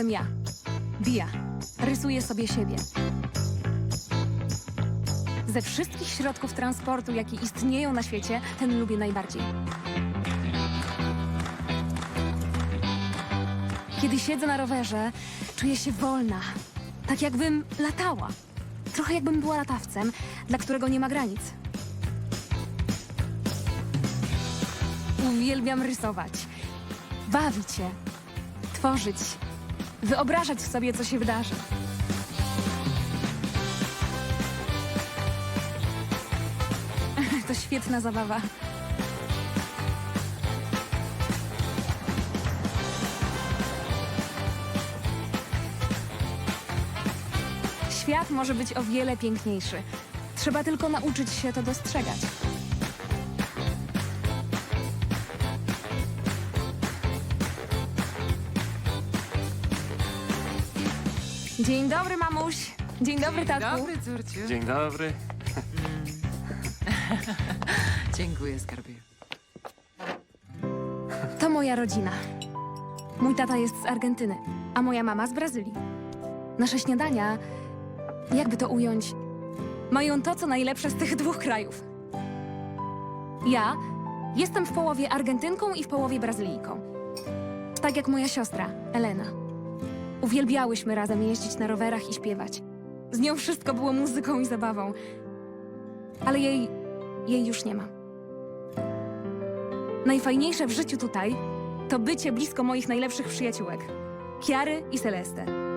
jestem ja. Dia. Rysuję sobie siebie. Ze wszystkich środków transportu, jakie istnieją na świecie, ten lubię najbardziej. Kiedy siedzę na rowerze, czuję się wolna. Tak jakbym latała. Trochę jakbym była latawcem, dla którego nie ma granic. Uwielbiam rysować, bawić się, tworzyć, wyobrażać sobie, co się wydarzy. To świetna zabawa. Świat może być o wiele piękniejszy. Trzeba tylko nauczyć się to dostrzegać. Dzień dobry, mamuś. Dzień dobry, tatku. Dobry, córciu. Dzień dobry. Dziękuję, skarbie. To moja rodzina. Mój tata jest z Argentyny, a moja mama z Brazylii. Nasze śniadania, jakby to ująć, mają to, co najlepsze z tych dwóch krajów. Ja jestem w połowie Argentynką i w połowie Brazylijką. Tak jak moja siostra, Elena. Uwielbiałyśmy razem jeździć na rowerach i śpiewać. Z nią wszystko było muzyką i zabawą. Ale jej, jej już nie ma. Najfajniejsze w życiu tutaj to bycie blisko moich najlepszych przyjaciółek Kiary i Celeste.